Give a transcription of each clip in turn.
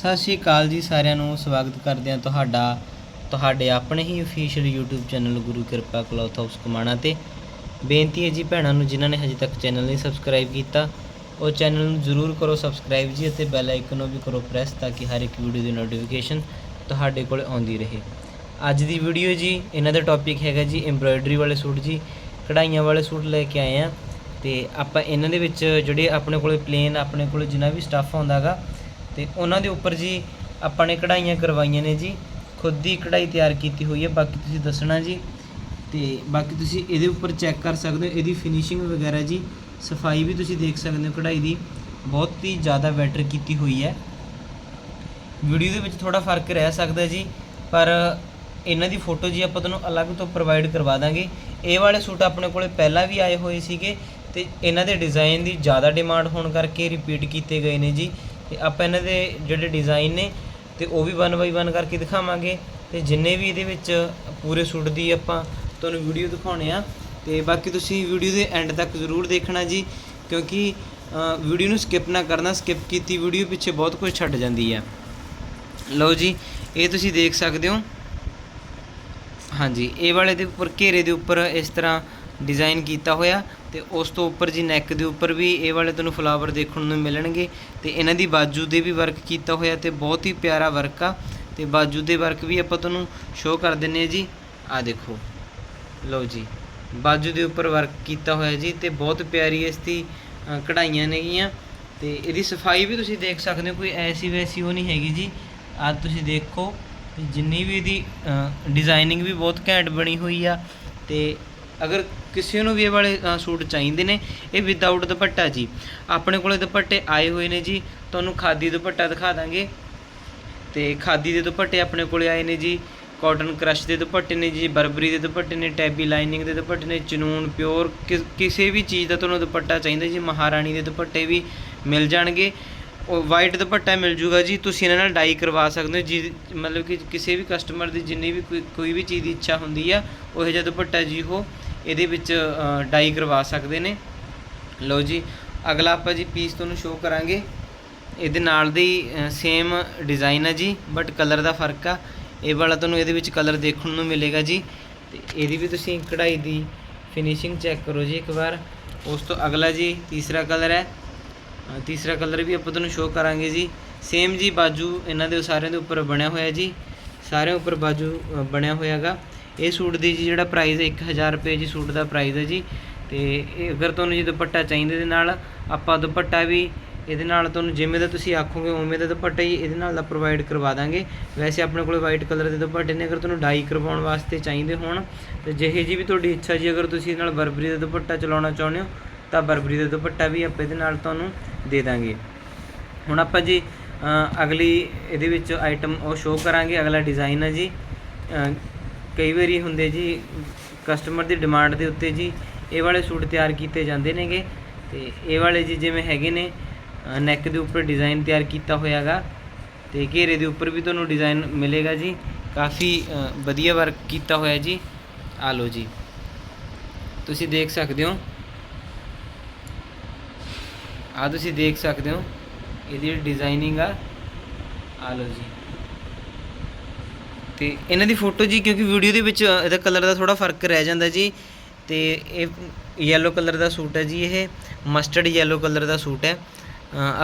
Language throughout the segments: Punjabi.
ਸਤਿ ਸ਼੍ਰੀ ਅਕਾਲ ਜੀ ਸਾਰਿਆਂ ਨੂੰ, ਸਵਾਗਤ ਕਰਦੇ ਹਾਂ ਤੁਹਾਡਾ, ਤੁਹਾਡੇ ਆਪਣੇ ਹੀ official YouTube channel Guru Kirpa cloth house Kamana ਤੇ। ਬੇਨਤੀ ਹੈ ਜੀ ਭੈਣਾਂ ਨੂੰ, ਜਿਨ੍ਹਾਂ ਨੇ ਹਜੇ ਤੱਕ ਚੈਨਲ ਨਹੀਂ ਸਬਸਕ੍ਰਾਈਬ ਕੀਤਾ, ਉਹ ਚੈਨਲ ਨੂੰ ਜ਼ਰੂਰ ਕਰੋ ਸਬਸਕ੍ਰਾਈਬ ਜੀ ਅਤੇ ਬੈਲ ਆਈਕਨ ਨੂੰ ਵੀ ਕਰੋ ਪ੍ਰੈਸ ਤਾਂ ਕਿ ਹਰ ਇੱਕ ਵੀਡੀਓ ਦੀ ਨੋਟੀਫਿਕੇਸ਼ਨ ਤੁਹਾਡੇ ਕੋਲ ਆਉਂਦੀ ਰਹੇ। ਅੱਜ ਦੀ ਵੀਡੀਓ ਜੀ, ਇਹਨਾਂ ਦਾ ਟੌਪਿਕ ਹੈਗਾ ਜੀ ਐਮਬ੍ਰਾਇਡਰੀ ਵਾਲੇ ਸੂਟ ਜੀ, ਕਢਾਈਆਂ ਵਾਲੇ ਸੂਟ ਲੈ ਕੇ ਆਏ ਆ ਤੇ ਆਪਾਂ ਇਹਨਾਂ ਦੇ ਵਿੱਚ ਜਿਹੜੇ ਆਪਣੇ ਕੋਲੇ ਪਲੇਨ ਆਪਣੇ ਕੋਲੇ ਜਿੰਨਾ ਵੀ ਸਟੱਫ ਆਉਂਦਾਗਾ ਤੇ ਉਹਨਾਂ ਦੇ ਉੱਪਰ ਜੀ ਆਪਾਂ ਨੇ ਕਢਾਈਆਂ ਕਰਵਾਈਆਂ ਨੇ ਜੀ। ਖੁਦ ਦੀ ਕਢਾਈ ਤਿਆਰ ਕੀਤੀ ਹੋਈ ਹੈ, ਬਾਕੀ ਤੁਸੀਂ ਦੱਸਣਾ ਜੀ। ਤੇ ਬਾਕੀ ਤੁਸੀਂ ਇਹਦੇ ਉੱਪਰ ਚੈੱਕ ਕਰ ਸਕਦੇ ਹੋ, ਇਹਦੀ ਫਿਨਿਸ਼ਿੰਗ ਵਗੈਰਾ ਜੀ, ਸਫ਼ਾਈ ਵੀ ਤੁਸੀਂ ਦੇਖ ਸਕਦੇ ਹੋ ਕਢਾਈ ਦੀ। ਬਹੁਤ ਹੀ ਜ਼ਿਆਦਾ ਬੈਟਰ ਕੀਤੀ ਹੋਈ ਹੈ। ਵੀਡੀਓ ਦੇ ਵਿੱਚ ਥੋੜਾ ਫ਼ਰਕ ਰਹਿ ਸਕਦਾ ਜੀ, ਪਰ ਇਹਨਾਂ ਦੀ ਫੋਟੋ ਜੀ ਆਪਾਂ ਤੁਹਾਨੂੰ ਅਲੱਗ ਤੋਂ ਪ੍ਰੋਵਾਈਡ ਕਰਵਾ ਦਾਂਗੇ। ਇਹ ਵਾਲੇ ਸੂਟ ਆਪਣੇ ਕੋਲੇ ਪਹਿਲਾਂ ਵੀ ਆਏ ਹੋਏ ਸੀਗੇ ਤੇ ਇਹਨਾਂ ਦੇ ਡਿਜ਼ਾਈਨ ਦੀ ਜ਼ਿਆਦਾ ਡਿਮਾਂਡ ਹੋਣ ਕਰਕੇ ਰਿਪੀਟ ਕੀਤੇ ਗਏ ਨੇ ਜੀ। ਤੇ ਆਪਾਂ ਇਹਨਾਂ ਦੇ ਜਿਹੜੇ ਡਿਜ਼ਾਈਨ ਨੇ ਤੇ ਉਹ ਵੀ ਵਨ ਬਾਈ ਵਨ ਕਰਕੇ ਦਿਖਾਵਾਂਗੇ ਤੇ ਜਿੰਨੇ ਵੀ ਇਹਦੇ ਵਿੱਚ ਪੂਰੇ ਸੂਟ ਦੀ ਆਪਾਂ ਤੁਹਾਨੂੰ ਵੀਡੀਓ ਦਿਖਾਉਣੇ ਆ ਤੇ ਬਾਕੀ ਤੁਸੀਂ ਵੀਡੀਓ ਦੇ ਐਂਡ ਤੱਕ ਜ਼ਰੂਰ ਦੇਖਣਾ ਜੀ, ਕਿਉਂਕਿ ਵੀਡੀਓ ਨੂੰ ਸਕਿਪ ਨਾ ਕਰਨਾ ਸਕਿਪ ਕੀਤੀ ਵੀਡੀਓ ਪਿੱਛੇ ਬਹੁਤ ਕੁਝ ਛੱਡ ਜਾਂਦੀ ਹੈ ਲਓ ਜੀ, ਇਹ ਤੁਸੀਂ ਦੇਖ ਸਕਦੇ ਹੋ। ਹਾਂਜੀ, ਇਹ ਵਾਲੇ ਦੇ ਉੱਪਰ ਘੇਰੇ ਦੇ ਉੱਪਰ ਇਸ ਤਰ੍ਹਾਂ ਡਿਜ਼ਾਈਨ ਕੀਤਾ ਹੋਇਆ ਤੇ ਉਸ ਤੋਂ ਉੱਪਰ ਜੀ ਨੈਕ ਦੇ ਉੱਪਰ ਵੀ ਇਹ ਵਾਲੇ ਤੁਹਾਨੂੰ ਫਲਾਵਰ ਦੇਖਣ ਨੂੰ ਮਿਲਣਗੇ ਤੇ ਇਹਨਾਂ ਦੀ ਬਾਜੂ ਦੇ ਵੀ ਵਰਕ ਕੀਤਾ ਹੋਇਆ ਤੇ ਬਹੁਤ ਹੀ ਪਿਆਰਾ ਵਰਕ ਆ ਤੇ ਬਾਜੂ ਦੇ ਵਰਕ ਵੀ ਆਪਾਂ ਤੁਹਾਨੂੰ ਸ਼ੋਅ ਕਰ ਦਿੰਨੇ ਆ ਜੀ। ਆ ਦੇਖੋ। ਲਓ ਜੀ, ਬਾਜੂ ਦੇ ਉੱਪਰ ਵਰਕ ਕੀਤਾ ਹੋਇਆ ਜੀ ਤੇ ਬਹੁਤ ਪਿਆਰੀ ਇਸ ਦੀ ਕਢਾਈਆਂ ਨੇਗੀਆਂ ਤੇ ਇਹਦੀ ਸਫ਼ਾਈ ਵੀ ਤੁਸੀਂ ਦੇਖ ਸਕਦੇ ਹੋ, ਕੋਈ ਐਸੀ ਵੈਸੀ ਉਹ ਨਹੀਂ ਹੈਗੀ ਜੀ। ਆ ਤੁਸੀਂ ਦੇਖੋ, ਤੇ ਜਿੰਨੀ ਵੀ ਇਹਦੀ ਡਿਜ਼ਾਈਨਿੰਗ ਵੀ ਬਹੁਤ ਘੈਂਟ ਬਣੀ ਹੋਈ ਆ ਤੇ ਅਗਰ ਕਿਸੇ ਨੂੰ ਵੀ ਇਹ ਵਾਲੇ ਸੂਟ ਚਾਹੀਦੇ ਨੇ, ਇਹ ਵਿਦਆਊਟ ਦੁਪੱਟਾ ਜੀ। ਆਪਣੇ ਕੋਲੇ ਦੁਪੱਟੇ ਆਏ ਹੋਏ ਨੇ ਜੀ, ਤੁਹਾਨੂੰ ਖਾਦੀ ਦੁਪੱਟਾ ਦਿਖਾ ਦਾਂਗੇ। ਤੇ ਖਾਦੀ ਦੇ ਦੁਪੱਟੇ ਆਪਣੇ ਕੋਲੇ ਆਏ ਨੇ ਜੀ ਕਾਟਨ ਕ੍ਰਸ਼ ਦੇ ਦੁਪੱਟੇ ਨੇ ਜੀ ਬਰਬਰੀ ਦੇ ਦੁਪੱਟੇ ਨੇ ਟੈਬੀ ਲਾਈਨਿੰਗ ਦੇ ਦੁਪੱਟੇ ਨੇ, ਚਨੂਨ ਪਿਓਰ ਕਿਸੇ ਵੀ ਚੀਜ਼ ਦਾ ਤੁਹਾਨੂੰ ਦੁਪੱਟਾ ਚਾਹੀਦਾ ਜੀ, ਮਹਾਰਾਣੀ ਦੇ ਦੁਪੱਟੇ ਵੀ ਮਿਲ ਜਾਣਗੇ। ਉਹ ਵਾਈਟ ਦੁਪੱਟਾ ਮਿਲ ਜੂਗਾ ਜੀ, ਤੁਸੀਂ ਇਹਨਾਂ ਨਾਲ ਡਾਈ ਕਰਵਾ ਸਕਦੇ ਹੋ, ਜੀ, ਮਤਲਬ ਕਿ ਕਿਸੇ ਵੀ ਕਸਟਮਰ ਦੀ ਜਿੰਨੀ ਵੀ ਕੋਈ ਕੋਈ ਵੀ ਚੀਜ਼ ਦੀ ਇੱਛਾ ਹੁੰਦੀ ਆ, ਉਹ ਜਿਹਾ ਦੁਪੱਟਾ ਜੀ ਉਹ ਇਹਦੇ ਵਿੱਚ ਡਾਈ ਕਰਵਾ ਸਕਦੇ ਨੇ। ਲਓ ਜੀ ਅਗਲਾ ਆਪਾਂ ਜੀ ਪੀਸ ਤੁਹਾਨੂੰ ਸ਼ੋਅ ਕਰਾਂਗੇ। ਇਹਦੇ ਨਾਲ ਦੀ ਸੇਮ ਡਿਜ਼ਾਈਨ ਹੈ ਜੀ ਬਟ ਕਲਰ ਦਾ ਫ਼ਰਕ ਆ। ਇਹ ਵਾਲਾ ਤੁਹਾਨੂੰ ਇਹਦੇ ਵਿੱਚ ਕਲਰ ਦੇਖਣ ਨੂੰ ਮਿਲੇਗਾ ਜੀ। ਤੇ ਇਹਦੀ ਵੀ ਤੁਸੀਂ ਕਢਾਈ ਦੀ ਫਿਨਿਸ਼ਿੰਗ ਚੈੱਕ ਕਰੋ ਜੀ ਇੱਕ ਵਾਰ। ਉਸ ਤੋਂ ਅਗਲਾ ਜੀ ਤੀਸਰਾ ਕਲਰ ਹੈ। ਤੀਸਰਾ ਕਲਰ ਵੀ ਆਪਾਂ ਤੁਹਾਨੂੰ ਸ਼ੋਅ ਕਰਾਂਗੇ ਜੀ। ਸੇਮ ਜੀ ਬਾਜੂ ਇਹਨਾਂ ਦੇ ਸਾਰਿਆਂ ਦੇ ਉੱਪਰ ਬਣਿਆ ਹੋਇਆ ਜੀ। ਸਾਰਿਆਂ ਉੱਪਰ ਬਾਜੂ ਅ, ਬਣਿਆ ਹੋਇਆਗਾ। ਇਹ ਸੂਟ ਦੀ ਜੀ ਜਿਹੜਾ ਪ੍ਰਾਈਸ ਹੈ 1000 ਰੁਪਏ ਜੀ ਸੂਟ ਦਾ ਪ੍ਰਾਈਸ ਹੈ ਜੀ। ਤੇ ਇਹ ਅਗਰ ਤੁਹਾਨੂੰ ਜੀ ਦੁਪੱਟਾ ਚਾਹੀਦਾ ਦੇ ਨਾਲ, ਆਪਾਂ ਦੁਪੱਟਾ ਵੀ ਇਹਦੇ ਨਾਲ ਤੁਹਾਨੂੰ ਜਿਵੇਂ ਦਾ ਤੁਸੀਂ ਆਖੋਗੇ ਉਵੇਂ ਦਾ ਦੁਪੱਟਾ ਹੀ ਇਹਦੇ ਨਾਲ ਦਾ ਪ੍ਰੋਵਾਈਡ ਕਰਵਾ ਦਾਂਗੇ। ਵੈਸੇ ਆਪਣੇ ਕੋਲ ਵਾਈਟ ਕਲਰ ਦੇ ਦੁਪੱਟੇ ਨੇ, ਅਗਰ ਤੁਹਾਨੂੰ ਡਾਈ ਕਰਵਾਉਣ ਵਾਸਤੇ ਚਾਹੀਦੇ ਹੋਣ, ਤੇ ਜਿਹੇ ਜੀ ਵੀ ਤੁਹਾਡੀ ਇੱਛਾ ਜੀ, ਅਗਰ ਤੁਸੀਂ ਇਹਦੇ ਨਾਲ ਬਰਬਰੀ ਦਾ ਦੁਪੱਟਾ ਚਲਾਉਣਾ ਚਾਹੁੰਦੇ ਹੋ, ਤਾਂ ਬਰਬਰੀ ਦਾ ਦੁਪੱਟਾ ਵੀ ਆਪਾਂ ਇਹਦੇ ਨਾਲ ਤੁਹਾਨੂੰ ਦੇ ਦਾਂਗੇ। ਹੁਣ ਆਪਾਂ ਜੀ ਅਗਲੀ ਇਹਦੇ ਵਿੱਚ ਆਈਟਮ ਉਹ ਸ਼ੋਅ ਕਰਾਂਗੇ, ਅਗਲਾ ਡਿਜ਼ਾਈਨ ਹੈ ਜੀ। ਕਈ ਵਾਰੀ ਹੁੰਦੇ ਜੀ ਕਸਟਮਰ ਦੀ ਡਿਮਾਂਡ ਦੇ ਉੱਤੇ ਜੀ, ਇਹ ਵਾਲੇ ਸੂਟ ਤਿਆਰ ਕੀਤੇ ਜਾਂਦੇ ਨੇਗੇ। ਤੇ ਇਹ ਵਾਲੇ ਜੀ ਜਿਵੇਂ ਹੈਗੇ ਨੇ ਨੈਕ ਦੇ ਉੱਪਰ ਡਿਜ਼ਾਈਨ ਤਿਆਰ ਕੀਤਾ ਹੋਇਆਗਾ। ਤੇ ਘੇਰੇ ਦੇ ਉੱਪਰ ਵੀ ਤੁਹਾਨੂੰ ਡਿਜ਼ਾਈਨ ਮਿਲੇਗਾ ਜੀ। ਕਾਫੀ ਵਧੀਆ ਵਰਕ ਕੀਤਾ ਹੋਇਆ ਜੀ। ਆ ਲਓ ਜੀ। ਤੁਸੀਂ ਦੇਖ ਸਕਦੇ ਹੋ। ਆ ਤੁਸੀਂ ਦੇਖ ਸਕਦੇ ਹੋ। ਇਹਦੀ ਜਿਹੜੀ ਡਿਜ਼ਾਈਨਿੰਗ ਆ ਆ ਲਓ ਜੀ। ਤੇ ਇਹਨਾਂ ਦੀ ਫੋਟੋ ਜੀ, ਕਿਉਂਕਿ ਵੀਡੀਓ ਦੇ ਵਿੱਚ ਇਹਦਾ ਕਲਰ ਦਾ ਥੋੜਾ ਫ਼ਰਕ ਰਹਿ ਜਾਂਦਾ ਜੀ। ਤੇ ਇਹ ਯੈਲੋ ਕਲਰ ਦਾ ਸੂਟ ਹੈ ਜੀ, ਇਹ ਮਸਟਰਡ ਯੈਲੋ ਕਲਰ ਦਾ ਸੂਟ ਹੈ।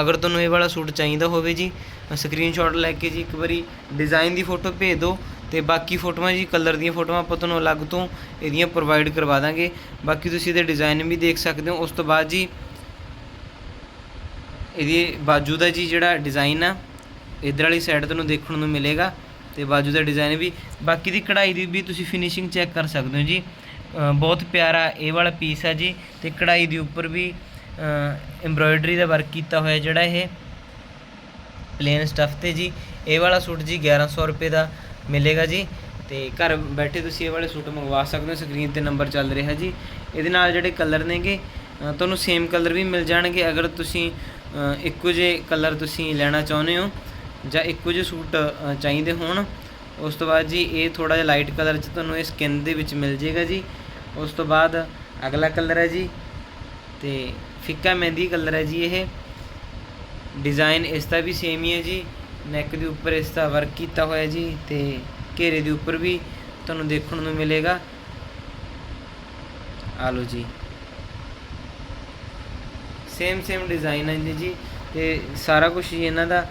ਅਗਰ ਤੁਹਾਨੂੰ ਇਹ ਵਾਲਾ ਸੂਟ ਚਾਹੀਦਾ ਹੋਵੇ ਜੀ ਸਕਰੀਨਸ਼ਾਟ ਲੈ ਕੇ ਜੀ, ਇੱਕ ਵਾਰੀ ਡਿਜ਼ਾਈਨ ਦੀ ਫੋਟੋ ਭੇਜ ਦਿਓ। ਤੇ ਬਾਕੀ ਫੋਟੋਆਂ ਜੀ ਕਲਰ ਦੀਆਂ ਫੋਟੋਆਂ ਆਪਾਂ ਤੁਹਾਨੂੰ ਅਲੱਗ ਤੋਂ ਇਹਦੀਆਂ ਪ੍ਰੋਵਾਈਡ ਕਰਵਾ ਦਾਂਗੇ। ਬਾਕੀ ਤੁਸੀਂ ਇਹਦੇ ਡਿਜ਼ਾਈਨ ਵੀ ਦੇਖ ਸਕਦੇ ਹੋ। ਉਸ ਤੋਂ ਬਾਅਦ ਜੀ, ਇਹਦੀ ਬਾਜੂ ਦਾ ਜੀ ਜਿਹੜਾ ਡਿਜ਼ਾਈਨ ਆ, ਇਧਰ ਵਾਲੀ ਸਾਈਡ ਤੁਹਾਨੂੰ ਦੇਖਣ ਨੂੰ ਮਿਲੇਗਾ। ਤੇ ਬਾਜੂ ਦਾ ਡਿਜ਼ਾਈਨ ਵੀ। ਬਾਕੀ ਦੀ ਕਢਾਈ ਦੀ ਵੀ ਤੁਸੀਂ ਫਿਨਿਸ਼ਿੰਗ ਚੈੱਕ ਕਰ ਸਕਦੇ ਹੋ ਜੀ। ਬਹੁਤ ਪਿਆਰਾ ਇਹ ਵਾਲਾ ਪੀਸ ਹੈ ਜੀ ਤੇ ਕਢਾਈ ਦੇ ਉੱਪਰ ਵੀ ਐਮਬ੍ਰੋਇਡਰੀ ਦਾ ਵਰਕ ਕੀਤਾ ਹੋਇਆ ਜਿਹੜਾ ਇਹ। ਪਲੇਨ ਸਟਫ ਤੇ ਜੀ। ਇਹ ਵਾਲਾ ਸੂਟ ਜੀ 1100 ਰੁਪਏ ਦਾ ਮਿਲੇਗਾ ਜੀ। ਤੇ ਘਰ ਬੈਠੇ ਤੁਸੀਂ ਇਹ ਵਾਲੇ ਸੂਟ ਮੰਗਵਾ ਸਕਦੇ ਹੋ। ਸਕਰੀਨ ਤੇ ਨੰਬਰ ਚੱਲ ਰਿਹਾ ਜੀ। ਇਹਦੇ ਨਾਲ ਜਿਹੜੇ ਕਲਰ ਨੇਗੇ ਤੁਹਾਨੂੰ ਸੇਮ ਕਲਰ ਵੀ ਮਿਲ ਜਾਣਗੇ। ਅਗਰ ਤੁਸੀਂ ਇੱਕੋ ਜਿਹੇ ਕਲਰ ਤੁਸੀਂ ਲੈਣਾ ਚਾਹੁੰਦੇ ਹੋ ਜਾਂ ਇੱਕੋ ਜਿਹੇ ਸੂਟ ਚਾਹੀਦੇ ਹੋਣ, ਉਸ ਤੋਂ ਬਾਅਦ ਜੀ ਇਹ ਥੋੜਾ ਜਿਹਾ ਲਾਈਟ ਕਲਰ ਚ ਤੁਹਾਨੂੰ ਇਹ ਸਕਿਨ ਦੇ ਵਿੱਚ ਮਿਲ ਜੇਗਾ ਜੀ। ਉਸ ਤੋਂ ਬਾਅਦ ਅਗਲਾ ਕਲਰ ਹੈ ਜੀ, ਤੇ ਫਿੱਕਾ ਮਹਿੰਦੀ ਕਲਰ ਹੈ ਜੀ ਇਹ। ਡਿਜ਼ਾਈਨ ਇਸ ਦਾ ਵੀ ਸੇਮ ਹੀ ਹੈ ਜੀ। ਨੈਕ ਦੇ ਉੱਪਰ ਇਸ ਦਾ ਵਰਕ ਕੀਤਾ ਹੋਇਆ ਜੀ, ਤੇ ਘੇਰੇ ਦੇ ਉੱਪਰ ਵੀ ਤੁਹਾਨੂੰ ਦੇਖਣ ਨੂੰ ਮਿਲੇਗਾ। ਆ ਲਓ ਜੀ। ਸੇਮ ਸੇਮ ਡਿਜ਼ਾਈਨ ਹੈ ਜੀ, ਤੇ ਸਾਰਾ ਕੁਝ ਜੀ ਇਹਨਾਂ ਦਾ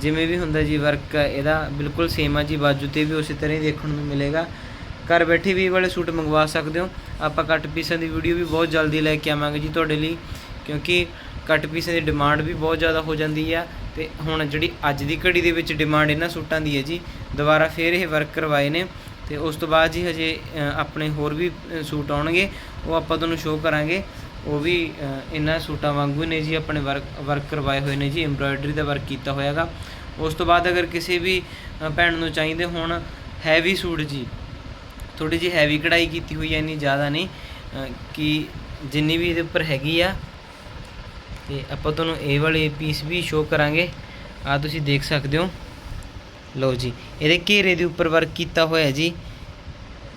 ਜਿਵੇਂ ਵੀ ਹੁੰਦਾ ਜੀ ਵਰਕ ਇਹਦਾ ਬਿਲਕੁਲ ਸੇਮ ਆ ਜੀ, ਬਾਜੂ ਤੇ ਵੀ ਉਸੇ ਤਰ੍ਹਾਂ ਹੀ ਦੇਖਣ ਨੂੰ ਮਿਲੇਗਾ। ਘਰ ਬੈਠੇ ਵੀ ਇਹ ਵਾਲੇ ਸੂਟ ਮੰਗਵਾ ਸਕਦੇ ਹੋ। ਆਪਾਂ ਕੱਟ ਪੀਸਾਂ ਦੀ ਵੀਡੀਓ ਵੀ ਬਹੁਤ ਜਲਦੀ ਲੈ ਕੇ ਆਵਾਂਗੇ ਜੀ ਤੁਹਾਡੇ ਲਈ, ਕਿਉਂਕਿ ਕੱਟ ਪੀਸਾਂ ਦੀ ਡਿਮਾਂਡ ਵੀ ਬਹੁਤ ਜ਼ਿਆਦਾ ਹੋ ਜਾਂਦੀ ਆ ਤੇ ਹੁਣ ਜਿਹੜੀ ਅੱਜ ਦੀ ਘੜੀ ਦੇ ਵਿੱਚ ਡਿਮਾਂਡ ਇਹਨਾਂ ਸੂਟਾਂ ਦੀ ਹੈ ਜੀ, ਦੁਬਾਰਾ ਫੇਰ ਇਹ ਵਰਕ ਕਰਵਾਏ ਨੇ ਤੇ ਉਸ ਤੋਂ ਬਾਅਦ ਜੀ ਹਜੇ ਆਪਣੇ ਹੋਰ ਵੀ ਸੂਟ ਆਉਣਗੇ, ਉਹ ਆਪਾਂ ਤੁਹਾਨੂੰ ਸ਼ੋਅ ਕਰਾਂਗੇ। ਉਹ ਵੀ ਇਹਨਾਂ ਸੂਟਾਂ ਵਾਂਗੂ ਨੇ ਜੀ, ਆਪਣੇ ਵਰਕ ਵਰਕ ਕਰਵਾਏ ਹੋਏ ਨੇ ਜੀ ਐਮਬਰਾਇਡਰੀ ਦਾ ਵਰਕ ਕੀਤਾ ਹੋਇਆ ਹੋਇਆਗਾ ਉਸ ਤੋਂ ਬਾਅਦ ਅਗਰ ਕਿਸੇ ਵੀ ਭੈਣ ਨੂੰ ਚਾਹੀਦੇ ਹੋਣ ਹੈਵੀ ਸੂਟ ਜੀ ਥੋੜੀ ਜਿਹੀ ਹੈਵੀ ਕਢਾਈ ਕੀਤੀ ਹੋਈ ਹੈ ਇੰਨੀ ਜ਼ਿਆਦਾ ਨਹੀਂ ਕਿ ਜਿੰਨੀ ਵੀ ਇਹਦੇ ਉੱਪਰ ਹੈਗੀ ਆ। ਤੇ ਆਪਾਂ ਤੁਹਾਨੂੰ ਇਹ ਵਾਲੇ ਪੀਸ ਵੀ ਸ਼ੋਅ ਕਰਾਂਗੇ। ਆ ਤੁਸੀਂ ਦੇਖ ਸਕਦੇ ਹੋ। ਲਓ ਜੀ, ਇਹਦੇ ਘੇਰੇ ਦੇ ਉੱਪਰ ਵਰਕ ਕੀਤਾ ਹੋਇਆ ਜੀ।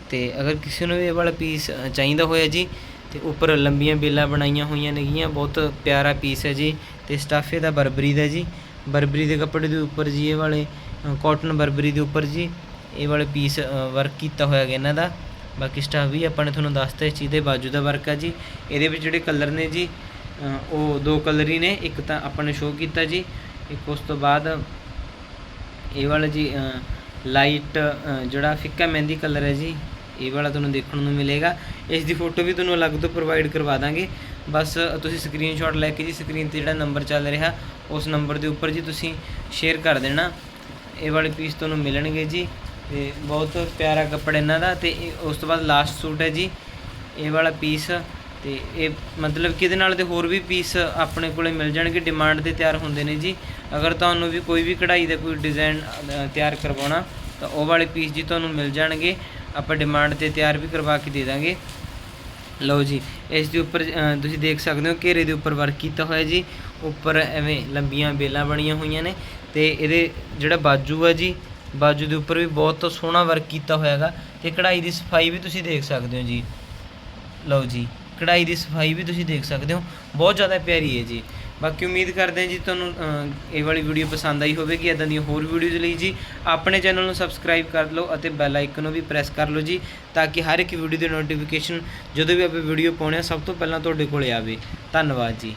ਤੇ ਅਗਰ ਕਿਸੇ ਨੂੰ ਵੀ ਇਹ ਵਾਲਾ ਪੀਸ ਚਾਹੀਦਾ ਹੋਇਆ ਜੀ ਤੇ ਉੱਪਰ ਲੰਬੀਆਂ ਬੇਲਾਂ ਬਣਾਈਆਂ ਹੋਈਆਂ ਨੇਗੀਆਂ, ਬਹੁਤ ਪਿਆਰਾ ਪੀਸ ਹੈ ਜੀ ਤੇ ਸਟੱਫ ਇਹਦਾ ਬਰਬਰੀ ਦਾ ਜੀ। ਬਰਬਰੀ ਦੇ ਕੱਪੜੇ ਦੇ ਉੱਪਰ ਜੀ, ਇਹ ਵਾਲੇ ਕਾਟਨ ਬਰਬਰੀ ਦੇ ਉੱਪਰ ਜੀ, ਇਹ ਵਾਲੇ ਪੀਸ ਵਰਕ ਕੀਤਾ ਹੋਇਆ ਗਿਆ ਇਹਨਾਂ ਦਾ। ਬਾਕੀ ਸਟੱਫ ਵੀ ਆਪਾਂ ਨੇ ਤੁਹਾਨੂੰ ਦੱਸਤਾ, ਇਸ ਚੀਜ਼ ਦੇ ਬਾਜੂ ਦਾ ਵਰਕ ਆ ਜੀ। ਇਹਦੇ ਵਿੱਚ ਜਿਹੜੇ ਕਲਰ ਨੇ ਜੀ ਉਹ ਦੋ ਕਲਰ ਹੀ ਨੇ, ਇੱਕ ਤਾਂ ਆਪਾਂ ਨੇ ਸ਼ੋਅ ਕੀਤਾ ਜੀ, ਇੱਕ ਉਸ ਤੋਂ ਬਾਅਦ ਇਹ ਵਾਲਾ ਜੀ ਲਾਈਟ ਜਿਹੜਾ ਫਿੱਕਾ ਮਹਿੰਦੀ ਕਲਰ ਹੈ ਜੀ, ਇਹ ਵਾਲਾ ਤੁਹਾਨੂੰ ਦੇਖਣ ਨੂੰ ਮਿਲੇਗਾ। ਇਸ ਦੀ ਫੋਟੋ ਵੀ ਤੁਹਾਨੂੰ ਅਲੱਗ ਤੋਂ ਪ੍ਰੋਵਾਈਡ ਕਰਵਾ ਦਾਂਗੇ। ਬਸ, ਤੁਸੀਂ ਸਕਰੀਨਸ਼ਾਟ ਲੈ ਕੇ ਜੀ ਸਕਰੀਨ ਤੇ ਜਿਹੜਾ ਨੰਬਰ ਚੱਲ ਰਿਹਾ, ਉਸ ਨੰਬਰ ਦੇ ਉੱਪਰ ਜੀ ਤੁਸੀਂ ਸ਼ੇਅਰ ਕਰ ਦੇਣਾ। ਇਹ ਵਾਲੇ ਪੀਸ ਤੁਹਾਨੂੰ ਮਿਲਣਗੇ ਜੀ। ਤੇ ਬਹੁਤ ਪਿਆਰਾ ਕੱਪੜਾ ਇਹਨਾਂ ਦਾ ਤੇ ਇਹ- ਉਸ ਤੋਂ ਬਾਅਦ ਲਾਸਟ ਸੂਟ ਹੈ ਜੀ। ਇਹ ਵਾਲਾ ਪੀਸ ਤੇ ਇਹ ਮਤਲਬ ਕਿ ਇਹਦੇ ਨਾਲ ਦੇ ਹੋਰ ਵੀ ਪੀਸ ਆਪਣੇ ਕੋਲੇ ਮਿਲ ਜਾਣਗੇ ਡਿਮਾਂਡ ਤੇ ਤਿਆਰ ਹੁੰਦੇ ਨੇ ਜੀ। ਅਗਰ ਤੁਹਾਨੂੰ ਵੀ ਕੋਈ ਵੀ ਕਢਾਈ ਦਾ ਕੋਈ ਡਿਜ਼ਾਈਨ ਤਿਆਰ ਕਰਵਾਉਣਾ ਤਾਂ ਉਹ ਵਾਲੇ ਪੀਸ ਜੀ ਤੁਹਾਨੂੰ ਮਿਲ ਜਾਣਗੇ। ਆਪਾਂ ਡਿਮਾਂਡ ਤੇ ਤਿਆਰ ਵੀ ਕਰਵਾ ਕੇ ਦੇ ਦਾਂਗੇ। ਲਓ ਜੀ, ਇਸ ਦੇ ਉੱਪਰ ਤੁਸੀਂ ਦੇਖ ਸਕਦੇ ਹੋ ਘੇਰੇ ਦੇ ਉੱਪਰ ਵਰਕ ਕੀਤਾ ਹੋਇਆ ਜੀ। ਉੱਪਰ ਐਵੇਂ ਲੰਬੀਆਂ ਬੇਲਾਂ ਬਣੀਆਂ ਹੋਈਆਂ ਨੇ ਤੇ ਇਹਦੇ ਜਿਹੜਾ ਬਾਜੂ ਹੈ ਜੀ, ਬਾਜੂ ਦੇ ਉੱਪਰ ਵੀ ਬਹੁਤ ਸੋਹਣਾ ਵਰਕ ਕੀਤਾ ਹੋਇਆ ਹੈਗਾ ਤੇ ਕਢਾਈ ਦੀ ਸਫ਼ਾਈ ਵੀ ਤੁਸੀਂ ਦੇਖ ਸਕਦੇ ਹੋ ਜੀ। ਲਓ ਜੀ, ਕਢਾਈ ਦੀ ਸਫ਼ਾਈ ਵੀ ਤੁਸੀਂ ਦੇਖ ਸਕਦੇ ਹੋ। ਬਹੁਤ ਜ਼ਿਆਦਾ ਪਿਆਰੀ ਹੈ ਜੀ। ਬਾਕੀ ਉਮੀਦ ਕਰਦੇ ਹਾਂ ਜੀ ਤੁਹਾਨੂੰ ਇਹ ਵਾਲੀ ਵੀਡੀਓ ਪਸੰਦ ਆਈ ਹੋਵੇਗੀ ਇਦਾਂ ਦੀਆਂ ਹੋਰ ਵੀਡੀਓਜ਼ ਲਈ ਜੀ ਆਪਣੇ ਚੈਨਲ ਨੂੰ ਸਬਸਕ੍ਰਾਈਬ ਕਰ ਲਓ ਅਤੇ ਬੈਲ ਆਈਕਨ ਨੂੰ ਵੀ ਪ੍ਰੈਸ ਕਰ ਲਓ ਜੀ, ਤਾਂ ਕਿ ਹਰ ਇੱਕ ਵੀਡੀਓ ਦੀ ਨੋਟੀਫਿਕੇਸ਼ਨ ਜਦੋਂ ਵੀ ਆਪਾਂ ਵੀਡੀਓ ਪਾਉਣੇ ਆ ਸਭ ਤੋਂ ਪਹਿਲਾਂ ਤੁਹਾਡੇ ਕੋਲੇ ਆਵੇ। ਧੰਨਵਾਦ ਜੀ।